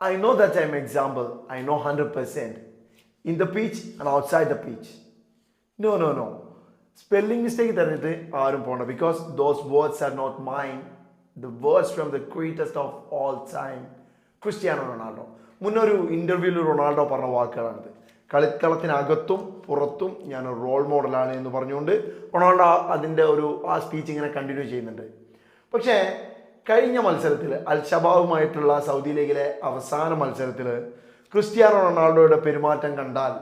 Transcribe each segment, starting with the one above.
I know that I'm example. I know 100%. In the pitch and outside the pitch. No, no, no. Spelling mistake തന്നിട്ട് ആരും പോകണ്ട because those words are not mind the words from the greatest of all time Cristiano Ronaldo മുന്നൊരു ഇന്റർവ്യൂവിൽ Ronaldo പറഞ്ഞ വാക്കുകളാണിത് കളിക്കളത്തിനകത്തും പുറത്തും ഞാൻ ഒരു role മോഡലാണ് എന്ന് പറഞ്ഞുകൊണ്ട് റൊണാൾഡോ അതിന്റെ ഒരു ആ സ്പീച്ച് ഇങ്ങനെ കണ്ടിന്യൂ ചെയ്യുന്നുണ്ട് പക്ഷേ കഴിഞ്ഞ മത്സരത്തിൽ അൽ ഷബാബുമായിട്ടുള്ള സൗദി ലീഗിലെ അവസാന മത്സരത്തിൽ ക്രിസ്ത്യാനോ റൊണാൾഡോയുടെ പെരുമാറ്റം കണ്ടാൽ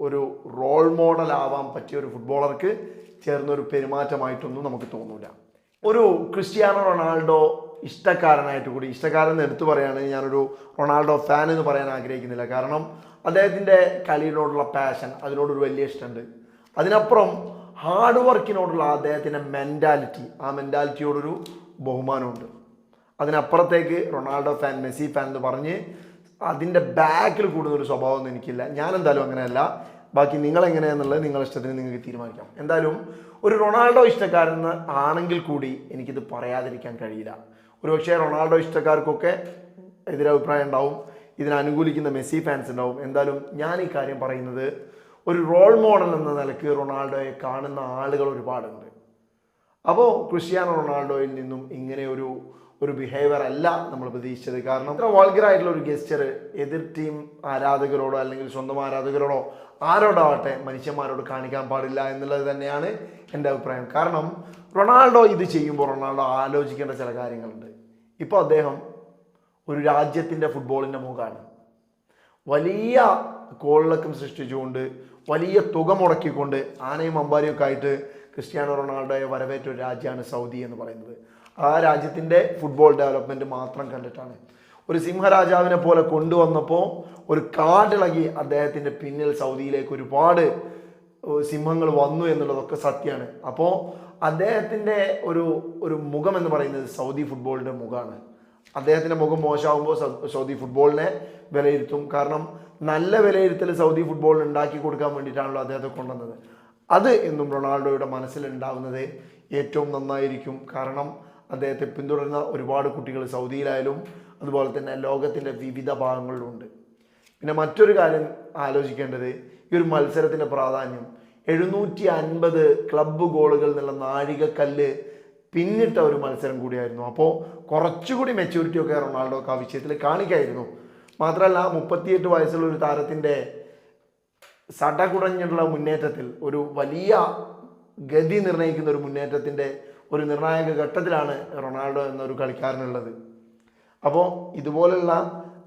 ഒരു റോൾ മോഡൽ ആവാൻ പറ്റിയ ഒരു ഫുട്ബോളർക്ക് ചേർന്നൊരു പെരുമാറ്റമായിട്ടൊന്നും നമുക്ക് തോന്നൂല. ഒരു ക്രിസ്ത്യാനോ റൊണാൾഡോ ഇഷ്ടക്കാരനായിട്ട് കൂടി ഇഷ്ടക്കാരൻ എന്ന് എടുത്തു പറയുകയാണെങ്കിൽ ഞാനൊരു റൊണാൾഡോ ഫാൻ എന്ന് പറയാൻ ആഗ്രഹിക്കുന്നില്ല. കാരണം അദ്ദേഹത്തിന്റെ കളിയോടുള്ള പാഷൻ അതിനോടൊരു വലിയ ഇഷ്ടമുണ്ട്. അതിനപ്പുറം ഹാർഡ് വർക്കിനോടുള്ള അദ്ദേഹത്തിന്റെ മെന്റാലിറ്റി ആ മെന്റാലിറ്റിയോടൊരു ബഹുമാനമുണ്ട്. അതിനപ്പുറത്തേക്ക് റൊണാൾഡോ ഫാൻ മെസ്സി ഫാൻ എന്ന് പറഞ്ഞ് അതിന്റെ ബാക്കിൽ കൂടുന്ന ഒരു സ്വഭാവമൊന്നും എനിക്കില്ല. ഞാൻ എന്തായാലും അങ്ങനെയല്ല. ബാക്കി നിങ്ങൾ എങ്ങനെയാണെന്നുള്ളത് നിങ്ങളുടെ ഇഷ്ടത്തിന് നിങ്ങൾക്ക് തീരുമാനിക്കാം. എന്തായാലും ഒരു റൊണാൾഡോ ഇഷ്ടക്കാരൻ ആണെങ്കിൽ കൂടി എനിക്കിത് പറയാതിരിക്കാൻ കഴിയില്ല. ഒരുപക്ഷെ റൊണാൾഡോ ഇഷ്ടക്കാർക്കൊക്കെ എതിരഭിപ്രായം ഉണ്ടാവും. ഇതിനനുകൂലിക്കുന്ന മെസ്സി ഫാൻസ് ഉണ്ടാവും. എന്തായാലും ഞാൻ ഈ കാര്യം പറയുന്നത് ഒരു റോൾ മോഡൽ എന്ന നിലയ്ക്ക് റൊണാൾഡോയെ കാണുന്ന ആളുകൾ ഒരുപാടുണ്ട്. അപ്പോൾ ക്രിസ്ത്യാനോ റൊണാൾഡോയിൽ നിന്നും ഇങ്ങനെ ഒരു ഒരു ബിഹേവിയർ അല്ല നമ്മൾ പ്രതീക്ഷിച്ചത്. കാരണം ഇത്ര വാൾഗറായിട്ടുള്ള ഒരു ഗസ്റ്റർ എതിർ ടീം ആരാധകരോടോ അല്ലെങ്കിൽ സ്വന്തം ആരാധകരോടോ ആരോടാവട്ടെ മനുഷ്യന്മാരോട് കാണിക്കാൻ പാടില്ല എന്നുള്ളത് തന്നെയാണ് എന്റെ അഭിപ്രായം. കാരണം റൊണാൾഡോ ഇത് ചെയ്യുമ്പോൾ റൊണാൾഡോ ആലോചിക്കേണ്ട ചില കാര്യങ്ങളുണ്ട്. ഇപ്പോൾ അദ്ദേഹം ഒരു രാജ്യത്തിന്റെ ഫുട്ബോളിന്റെ മുഖമാണ് വലിയ കോളിളക്കം സൃഷ്ടിച്ചുകൊണ്ട് വലിയ തുക മുടക്കിക്കൊണ്ട് ആനയും അമ്പാരിയൊക്കെ ആയിട്ട് ക്രിസ്ത്യാനോ റൊണാൾഡോയെ വരവേറ്റ ഒരു രാജ്യമാണ് സൗദി എന്ന് പറയുന്നത്. ആ രാജ്യത്തിന്റെ ഫുട്ബോൾ ഡെവലപ്മെന്റ് മാത്രം കണ്ടിട്ടാണ്. ഒരു സിംഹരാജാവിനെ പോലെ കൊണ്ടുവന്നപ്പോൾ ഒരു കാടിളകി അദ്ദേഹത്തിന്റെ പിന്നിൽ സൗദിയിലേക്ക് ഒരുപാട് സിംഹങ്ങൾ വന്നു എന്നുള്ളതൊക്കെ സത്യമാണ്. അപ്പോൾ അദ്ദേഹത്തിന്റെ ഒരു ഒരു മുഖം എന്ന് പറയുന്നത് സൗദി ഫുട്ബോളിന്റെ മുഖമാണ് അദ്ദേഹത്തിന്റെ മുഖം മോശമാകുമ്പോൾ സൗദി ഫുട്ബോളിനെ വിലയിരുത്തും. കാരണം നല്ല വിലയിരുത്തൽ സൗദി ഫുട്ബോളിന് ഉണ്ടാക്കി കൊടുക്കാൻ വേണ്ടിയിട്ടാണല്ലോ അദ്ദേഹത്തെ കൊണ്ടുവന്നത്. അത് എന്നും റൊണാൾഡോയുടെ മനസ്സിലുണ്ടാവുന്നത് ഏറ്റവും നന്നായിരിക്കും. കാരണം അദ്ദേഹത്തെ പിന്തുടരുന്ന ഒരുപാട് കുട്ടികൾ സൗദിയിലായാലും അതുപോലെ തന്നെ ലോകത്തിന്റെ വിവിധ ഭാഗങ്ങളിലുണ്ട്. പിന്നെ മറ്റൊരു കാര്യം ആലോചിക്കേണ്ടത് ഈ ഒരു മത്സരത്തിന്റെ പ്രാധാന്യം. എഴുന്നൂറ്റി അൻപത് ക്ലബ്ബ് ഗോളുകൾ എന്നുള്ള നാഴികക്കല്ല് പിന്നിട്ട ഒരു മത്സരം കൂടിയായിരുന്നു. അപ്പോൾ കുറച്ചുകൂടി മെച്യൂരിറ്റി ഒക്കെ റൊണാൾഡോക്ക് ആ വിഷയത്തിൽ കാണിക്കായിരുന്നു. മാത്രമല്ല മുപ്പത്തിയെട്ട് വയസ്സുള്ള ഒരു താരത്തിന്റെ സടകുടഞ്ഞിട്ടുള്ള മുന്നേറ്റത്തിൽ ഒരു വലിയ ഗതി നിർണയിക്കുന്ന ഒരു മുന്നേറ്റത്തിന്റെ ഒരു നിർണായക ഘട്ടത്തിലാണ് റൊണാൾഡോ എന്നൊരു കളിക്കാരനുള്ളത്. അപ്പോൾ ഇതുപോലുള്ള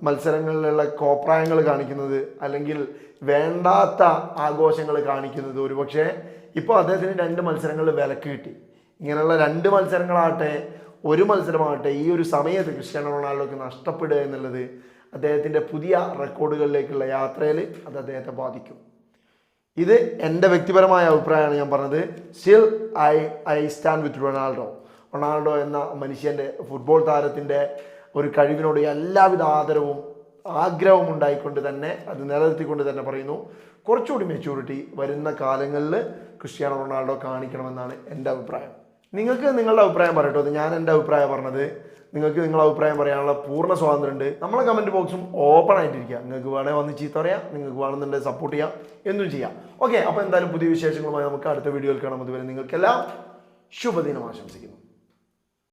മത്സരങ്ങളിലുള്ള കോപ്രായങ്ങൾ കാണിക്കുന്നത് അല്ലെങ്കിൽ വേണ്ടാത്ത ആഘോഷങ്ങൾ കാണിക്കുന്നത് ഒരുപക്ഷെ ഇപ്പോൾ അദ്ദേഹത്തിന് രണ്ട് മത്സരങ്ങളിൽ വിലക്ക് കിട്ടി. ഇങ്ങനെയുള്ള രണ്ട് മത്സരങ്ങളാകട്ടെ ഒരു മത്സരമാകട്ടെ ഈ ഒരു സമയത്ത് ക്രിസ്ത്യാനോ റൊണാൾഡോക്ക് നഷ്ടപ്പെടുക എന്നുള്ളത് അദ്ദേഹത്തിന്റെ പുതിയ റെക്കോർഡുകളിലേക്കുള്ള യാത്രയിൽ അത് അദ്ദേഹത്തെ ബാധിക്കും. ഇത് എന്റെ വ്യക്തിപരമായ അഭിപ്രായമാണ് ഞാൻ പറഞ്ഞത്. Still I I stand with Ronaldo Ronaldo എന്ന മനുഷ്യന്റെ ഫുട്ബോൾ താരത്തിന്റെ ഒരു കഴിവിനോട് എല്ലാവിധ ആദരവും ആഗ്രഹവും ഉണ്ടായിക്കൊണ്ട് തന്നെ അത് നിലനിർത്തിക്കൊണ്ട് തന്നെ പറയുന്നു. കുറച്ചുകൂടി മെച്യൂരിറ്റി വരുന്ന കാലങ്ങളിൽ ക്രിസ്ത്യാനോ റൊണാൾഡോ കാണിക്കണമെന്നാണ് എന്റെ അഭിപ്രായം. നിങ്ങൾക്ക് നിങ്ങളുടെ അഭിപ്രായം പറയട്ടോ. ഞാൻ എന്റെ അഭിപ്രായം പറഞ്ഞത് നിങ്ങൾക്ക് നിങ്ങളുടെ അഭിപ്രായം പറയാനുള്ള പൂർണ സ്വാതന്ത്ര്യമുണ്ട്. നമ്മളെ കമന്റ് ബോക്സും ഓപ്പൺ ആയിട്ടിരിക്കുക. നിങ്ങൾക്ക് വേണമെങ്കിൽ വന്ന് ചീത്ത പറയാം. നിങ്ങൾക്ക് വേണമെന്നുണ്ടെങ്കിൽ സപ്പോർട്ട് ചെയ്യാം. എന്നും ചെയ്യാം. ഓക്കെ അപ്പോൾ എന്തായാലും പുതിയ വിശേഷങ്ങളുമായി നമുക്ക് അടുത്ത വീഡിയോയിൽ കാണാം. അതുവരെ നിങ്ങൾക്കെല്ലാം ശുഭദിനം ആശംസിക്കുന്നു.